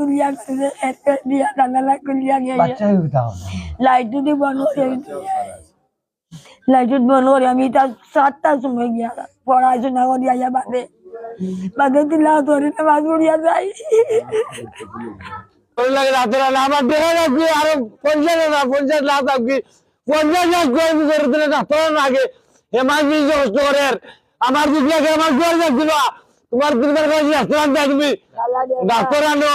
কুলিয়া দিয়া বাচ্চা লাইট বন্ধ করে লাইট বন্ধ করে আমি সাতটার সময় গিয়া পড়াশোনা করি আইয়া বাদে বাদে দিলা ধরে মাছ উড়িয়া যাই রাতের আলো আমার দেখা যাচ্ছে আরও পঞ্চাশ না পঞ্চাশ লাখ থাকি পঞ্চাশ লাখ কর্মী করে দিলে ডাক্তার আগে হে কষ্ট করে আমার জোর যাচ্ছিল তোমার কাছে ডাক্তার তুমি ডাক্তার আনো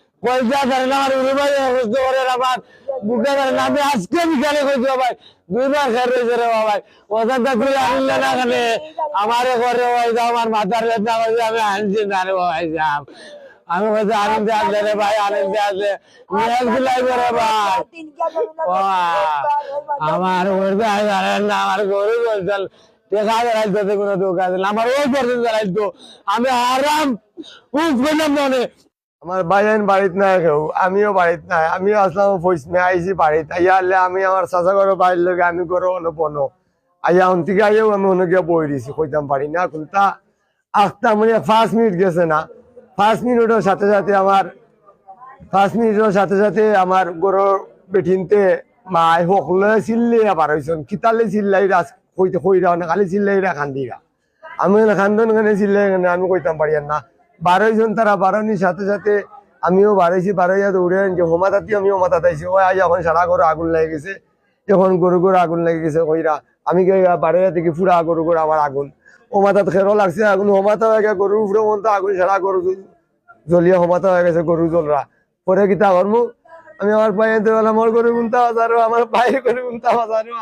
আমার আমি আজকে বিকালে কইছি ভাই? দুইবার খেয়ে রয়েছে রে ভাই। ওখান থেকে আনলে না খানে আমারে মাথার হয়েছে আমি না রে আমি বলছি, আনন্দে আসলে রে ভাই, আনন্দে আসলে ভাই। আমার আমার গরু আমার ওই পর্যন্ত আমি আরাম উঠ পেলাম মনে আমার ভাইয়ান বাড়িতে নাই কেউ, আমিও বাড়িতে নাই। আমিও আসলাম পয়স মে আইসি বাড়িতে। আইয়া হলে আমি আমার চাচা ঘর বাড়ির লোক আমি করো অনুপন। আইয়া অন থেকে আইয়াও আমি গিয়ে বই দিছি, কইতাম পারি না কোনটা আসতে মানে পাঁচ মিনিট গেছে না। পাঁচ মিনিটের সাথে সাথে আমার পাঁচ মিনিটের সাথে সাথে আমার গরুর বেঠিনতে মাই সকলে চিল্লে আবার হয়েছেন কিতালে চিল্লাই রাস কইতে কইরা খালি চিল্লাই রা খান্দিরা আমি না খান্দন খানে চিল্লাই আমি কইতাম পারি না। বারোই জন তারা বারোনির সাথে সাথে আমিও বাড়াইছি বারোইয়া দৌড়ে যে হোমাতাতি আমিও মাথাতে আইছি ও আজ এখন সারা গরু আগুন লেগে গেছে। এখন গরু গরু আগুন লেগে গেছে কইরা। আমি বারোইয়া থেকে পুরা গরু গরু আমার আগুন? ও মাথাত খেরো লাগছে আগুন। হোমাতা হয়ে গেছে গরুর উপরে মন তো আগুন, সারা গরু জ্বলিয়ে হোমাতা হয়ে গেছে, গরু জ্বলরা। পরে কিতা করব আমি আমার ভাই বললাম আমার গরু গুনতা বাজারো আমার পায়ে গরু গুনতা বাজারো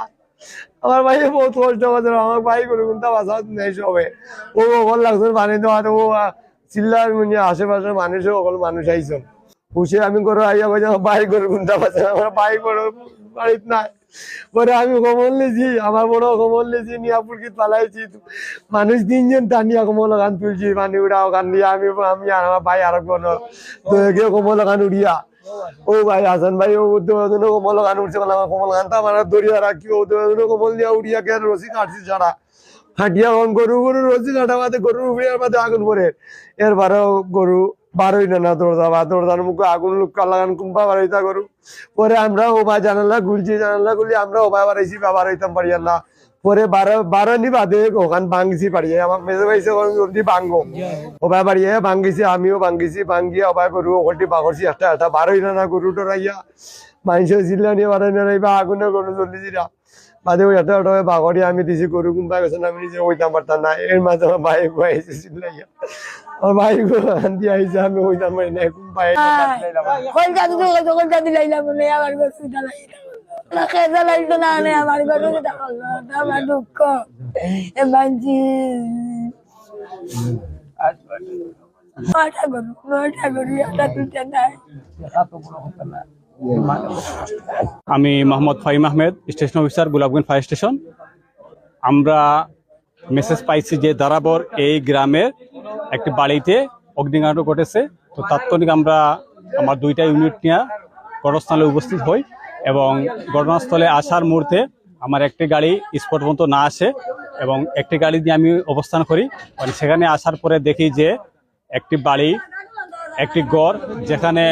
আমার ভাই বহুত কষ্ট বাজারো আমার ভাই গরু গুনতা বাজার নেই সবে। ও ওখান লাগছে, পানি দেওয়া ও চিল্লার মানে আশেপাশের মানুষ সকল মানুষ আইসন পুষে আমি গরু আইয়া আমার ভাই গরু গুনতা বাজার আমার ভাই গরু বাড়িত নাই। পরে আমি কমল লিছি আমার বড় কমল লিছি নিয়া পুরকিত পালাইছি। মানুষ তিনজন টানিয়া কমল গান তুলছি মানে উড়া গান দিয়ে। আমি আমি আর আমার ভাই আর কোন গিয়ে কমল গান উড়িয়া। ও ভাই, হাসান ভাই, ও কমল গান উঠছে আমার কমল গানটা আমার দরিয়া রাখি। ও কমল দিয়া উড়িয়া কে রসি কাটছি ছাড়া। হাঁটিয়া কখন গরু গরু রসি কাটা বাদে গরু উড়িয়ার বাদে আগুন পরে এরপরেও গরু বারোই না না দৌড়া বা দৌড়ার মুখে আগুন লুকা লাগান, কুম্পা বাড়াইতা গরু। পরে আমরা ও ভাই জানালা গুলছি জানালা গুলি আমরা ও ভাই বাড়াইছি, বা বাড়াইতাম পারি না। পরে বারো বারো নি বাদে ওখান ভাঙছি পারিয়ে আমার মেজে পাইছে জলদি ভাঙ্গো ও ভাই বাড়িয়ে ভাঙ্গিছি আমিও ভাঙ্গিছি ভাঙ্গিয়ে ও ভাই গরু ওখানটি বাগরছি একটা একটা বারোই না না গরু টরাইয়া মানুষের জিল্লা নিয়ে বারোই না আগুনে গরু জলদি দিরা বাদে ওই একটা একটা বাগরি আমি দিছি গরু কুম্পা গেছে আমি নিজে ওইতাম পারতাম না এর মাঝে আমার ভাই গুয়াইছে চিল্লাইয়া আমার ভাই আনতে আইছে আমি ওইতাম পারি না কুম্পাই কলকা দিতে গেছে কলকা দিলাইলাম আমার গরু জ্বালাইলাম না খেয়ে না আমার আমার দুঃখ এ মানছি নয়টা গরু নয়টা গরু একটা দুটা নাই। আমি Mohammad Fahim Ahmed, station officer, Golapganj fire station. আমরা মেসেজ পাইছি যে দারাবর এই গ্রামের একটি বাড়িতে অগ্নিকাণ্ড ঘটেছে। তো তাৎক্ষণিক আমরা আমার দুইটা ইউনিট নিয়ে ঘটনাস্থলে উপস্থিত হই এবং ঘটনাস্থলে আসার মুহূর্তে আমার একটি গাড়ি স্পট পর্যন্ত না আসে এবং একটি গাড়ি দিয়ে আমি অবস্থান করি। সেখানে আসার পরে দেখি যে একটি বাড়ি একটি গড় যেখানে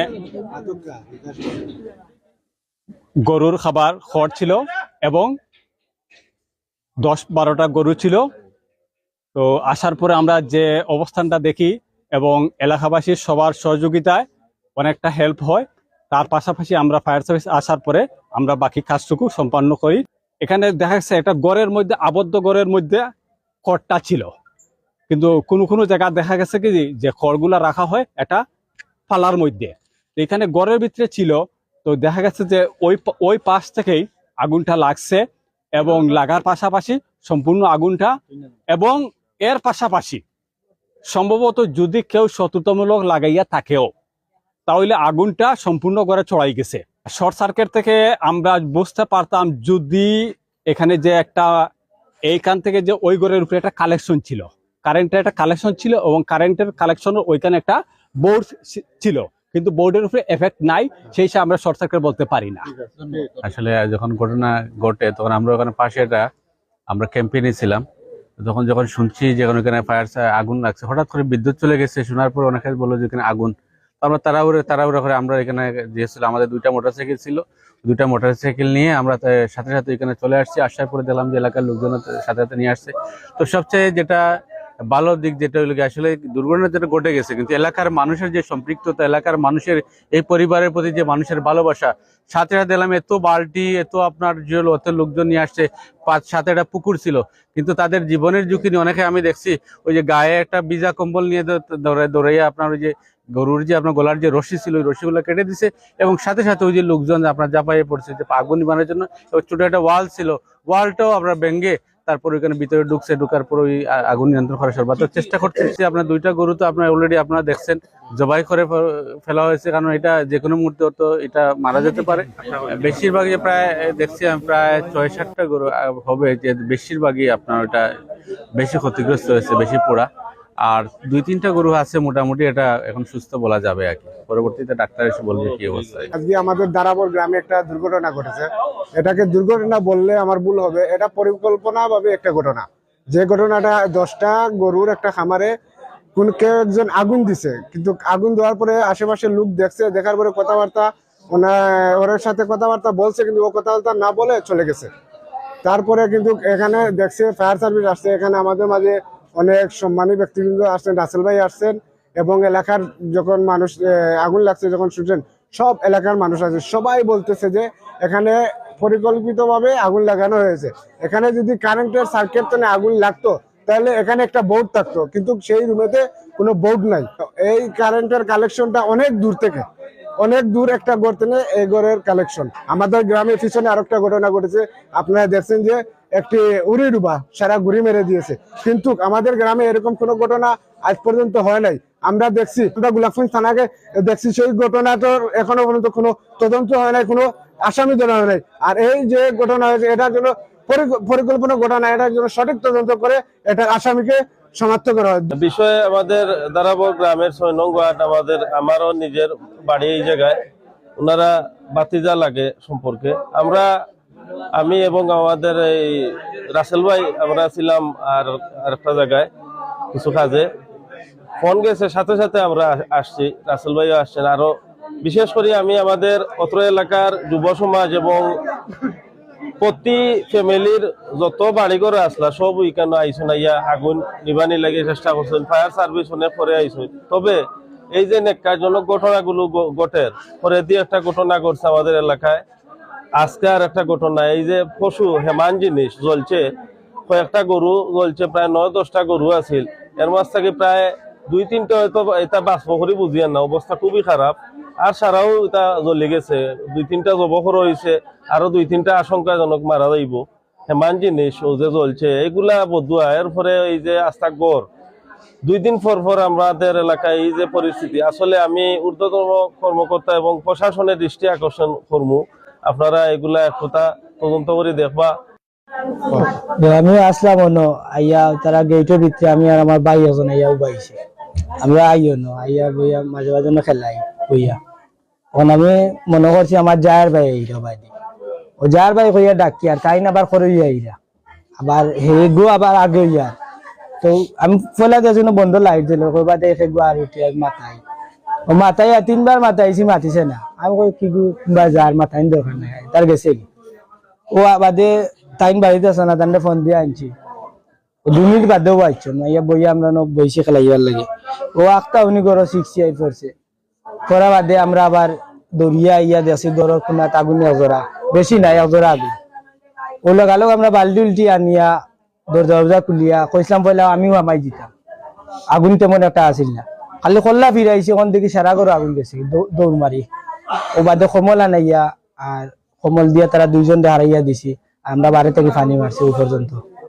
গরুর খাবার খড় ছিল এবং দশ বারোটা গরু ছিল। তো আসার পরে আমরা যে অবস্থানটা দেখি এবং এলাকাবাসীর সবার সহযোগিতায় অনেকটা হেল্প হয়, তার পাশাপাশি আমরা ফায়ার সার্ভিস আসার পরে আমরা বাকি কাজটুকু সম্পন্ন করি। এখানে দেখা যাচ্ছে একটা গড়ের মধ্যে, আবদ্ধ গড়ের মধ্যে খড়টা ছিল। কিন্তু কোনো কোনো জায়গা দেখা গেছে কি যে খড়গুলা রাখা হয় এটা পালার মধ্যে। এখানে গড়ের ভিতরে ছিল, তো দেখা গেছে যে ওই ওই পাশ থেকেই আগুনটা লাগছে এবং লাগার পাশাপাশি সম্পূর্ণ আগুনটা এবং এর পাশাপাশি সম্ভবত যদি কেউ শত্রুতামূলক লাগাইয়া থাকেও, তাহলে আগুনটা সম্পূর্ণ করে চড়াই গেছে। শর্ট সার্কিট থেকে আমরা বুঝতে পারতাম যদি এখানে যে একটা, এইখান থেকে যে ওই ঘরের উপরে একটা কালেকশন ছিল। কারেন্টের একটা কালেকশন ছিল এবং কারেন্টের কালেকশনের ওইখানে একটা বোর্ড ছিল কিন্তু বোর্ডের উপরে এফেক্ট নাই সেই হিসাবে আমরা শর্ট সার্কিট বলতে পারি না। আসলে যখন ঘটনা ঘটে তখন আমরা ওখানে পাশে একটা আমরা ক্যাম্পেইনে ছিলাম। তখন যখন শুনছি যে ওখানে ফায়ার আগুন লাগছে হঠাৎ করে বিদ্যুৎ চলে গেছে শোনার পর অনেকে বলল যে এখানে আগুন। তো আমরা তাড়াহুড়ো তাড়াহুড়ো করে আমরা এখানে দিয়েছিল আমাদের দুইটা মোটরসাইকেল ছিল দুইটা মোটরসাইকেল নিয়ে আমরা সাথে সাথে এখানে চলে আসছি। আসার পরে দেখলাম যে এলাকার লোকজন সাথে সাথে নিয়ে আসছে। তো সবচেয়ে যেটা ভালো দিক যেটা হলো আসলে দুর্ঘটনা যেটা ঘটে গেছে, কিন্তু এলাকার মানুষের যে সম্পৃক্ততা, এলাকার মানুষের এই পরিবারের প্রতি যে মানুষের ভালোবাসা, সাথে সাথে দিলাম এত বালতি, এত আপনার হলো এত লোকজন নিয়ে আসছে, পাঁচ সাথে একটা পুকুর ছিল, কিন্তু তাদের জীবনের ঝুঁকি নিয়ে অনেকে আমি দেখছি, ওই যে গায়ে একটা বিজা কম্বল নিয়ে দৌড়াইয়া আপনার ওই যে গরুর যে আপনার গলার যে রশি ছিল, ওই রশিগুলো কেটে দিছে, এবং সাথে সাথে ওই যে লোকজন আপনার জাপাইয়ে পড়ছে, যে আগুন নিবানোর জন্য ছোট একটা ওয়াল ছিল, ওয়ালটাও আপনার ভেঙ্গে তারপর ওইখানে ভিতরে ঢুকছে, ঢুকার পর ওই আগুন নিয়ন্ত্রণ করার সর্বাত্মক চেষ্টা করতেছি। আপনার দুইটা গরু তো আপনার অলরেডি আপনারা দেখছেন। জবাই করে ফেলা হয়েছে, কারণ এটা যে কোনো মুহূর্তে তো এটা মারা যেতে পারে। বেশিরভাগই প্রায় দেখছি আমি প্রায় ছয় সাতটা গরু হবে যে বেশিরভাগই আপনার ওটা বেশি ক্ষতিগ্রস্ত হয়েছে, বেশি পোড়া। আর দুই তিনটা গরু আছে মোটামুটি, এটা এখন সুস্থ বলা যাবে আর কি। পরবর্তীতে ডাক্তার এসে বলবে কি অবস্থা। আজকে আমাদের দারাবর গ্রামে একটা দুর্ঘটনা ঘটেছে। এটাকে দুর্ঘটনা বললে আমার ভুল হবে। এটা পরিকল্পনা ভাবে একটা ঘটনা। যে ঘটনাটা দশটা গরুর একটা খামারে কোন কেউ একজন আগুন দিছে, কিন্তু আগুন দেওয়ার পরে আশেপাশের লোক দেখছে, দেখার পরে কথাবার্তা ওনা ওর সাথে কথাবার্তা বলছে, কিন্তু ও কথাবার্তা না বলে চলে গেছে। তারপরে কিন্তু এখানে দেখছে, ফায়ার সার্ভিস আসছে, এখানে আমাদের মাঝে অনেক সম্মানী ব্যক্তিবৃন্দ আসছেন, রাসেল ভাই আসছেন, এবং এলাকার যখন মানুষ আগুন লাগছে যখন শুনছেন, সব এলাকার মানুষ আছে সবাই বলতেছে যে এখানে পরিকল্পিতভাবে আগুন লাগানো হয়েছে। এখানে যদি কারেন্টের সার্কিট আগুন লাগতো, তাহলে এখানে একটা বোর্ড থাকতো, কিন্তু সেই রুমেতে কোনো বোর্ড নাই। এই কারেন্টের কালেকশনটা অনেক দূর থেকে, অনেক দূর একটা গড়তে এই গড়ের কালেকশন। আমাদের গ্রামের পিছনে আরেকটা ঘটনা ঘটেছে। আপনারা দেখছেন যে একটি উড়ি ডুবা সারা ঘুরি মেরে দিয়েছে। কিন্তু আমাদের গ্রামে এরকম কোনো ঘটনা আজ পর্যন্ত হয় নাই। আমরা দেখছি, আমরা গোলাপগঞ্জ থানাকে দেখছি, সেই ঘটনাটার এখনও পর্যন্ত কোনো তদন্ত হয় নাই, কোনো আসামি ধরা হয় নাই। আর এই যে ঘটনা হয়েছে এটার জন্য পরিক- পরিকল্পনা ঘটনা এটার জন্য সঠিক তদন্ত করে এটা আসামিকে শনাক্ত করা হয়। বিষয়ে আমাদের দারাবর গ্রামের আমাদের, আমারও নিজের বাড়ি এই জায়গায়। ওনারা বাতিজা লাগে সম্পর্কে। আমরা আমি এবং আমাদের এই রাসেল ভাই, আমরা ছিলাম আর আরেকটা জায়গায়, কিছু কাজে। ফোন গেছে, সাথে সাথে আমরা আসছি, রাসেল ভাইও আসছেন। আরও বিশেষ করে আমি আমাদের অত্র এলাকার যুব সমাজ এবং প্রতি ফ্যামিলির যত বাড়িঘর আসলা সব ইকানো আইসুন আইয়া আগুন নিবানি লাগে চেষ্টা করছেন, ফায়ার সার্ভিস অনেক পরে আইসুন। তবে এই যে নেককারজনক ঘটনাগুলো ঘটের পরে দিয়ে একটা ঘটনা ঘটছে আমাদের এলাকায়। আজকে আর একটা ঘটনা, এই যে পশু হেমান জিনিস জ্বলছে, কয়েকটা গরু জ্বলছে, প্রায় নয় দশটা গরু আছিল। এর মাঝ থেকে প্রায় দুই তিনটা হয়তো এটা বাষ্প করে বুঝিয়ে না অবস্থা খুবই খারাপ। আর সারাও এটা জ্বলে গেছে, দুই তিনটা জবখর হয়েছে আরও দুই তিনটা আশঙ্কাজনক মারা যাইব। হেমান জিনিস ও যে জ্বলছে এগুলা বদুয়া এর পরে এই যে আস্তা গড়। দুই দিন পর পর আমাদের এলাকায় এই যে পরিস্থিতি, আসলে আমি ঊর্ধ্বতন কর্মকর্তা এবং প্রশাসনের দৃষ্টি আকর্ষণ করব আপনারা এগুলা একটা তদন্ত করে দেখবা। আমি আসলাম অন্য, আইয়া তারা গেটের ভিতরে আমি আর আমার ভাই এখন আইয়া উবাইছে আমরা আইও ন আইয়া বইয়া মাঝে মাঝে না খেলাই বইয়া। এখন আমি মনে করছি আমার যায়ের ভাই এইরা বাইদি ও যার ভাই কইয়া ডাকি, আর তাই না আবার করে আইরা। আবার হে গো আবার আগে ইয়া তো আমি ফেলা জন্য বন্ধ লাইট দিল, কইবা দেখে গো আর উঠে মাথায়। মাথায় তিনবার মাথাইছি মাতিছে না। আমি কই, কি বা যার মাথায় দরকার নাই, তার গেছে ও বাদে টাইম বাড়িতে আছে না তান্ডে ফোন দিয়ে আনছি। দু মিনিট বাদেও আইছো না, ইয়া বইয়া আমরা ন বইসে খেলাইবার লাগে। ও একটা উনি গড় সিক্সটি এইট করছে করা বাদে আমরা আবার দৌড়িয়া ইয়া দেশি গড় কোনা আগুন একজোড়া বেশি নাই একজোড়া আগুন ও লগালগ আমরা বালতি উল্টি আনিয়া দরজা খুলিয়া কইসলাম পয়লা আমিও আমাই দিতাম আগুন তেমন একটা আসিল না। খালি কল্লা ফিরাইছি ওখান থেকে সারা করে আগুন গেছে দৌড় মারি। ও বাদে কমল আনাইয়া আর কমল দিয়া তারা দুইজন হারাইয়া দিছি, আমরা বাড়ি থেকে পানি মারছি ওই পর্যন্ত।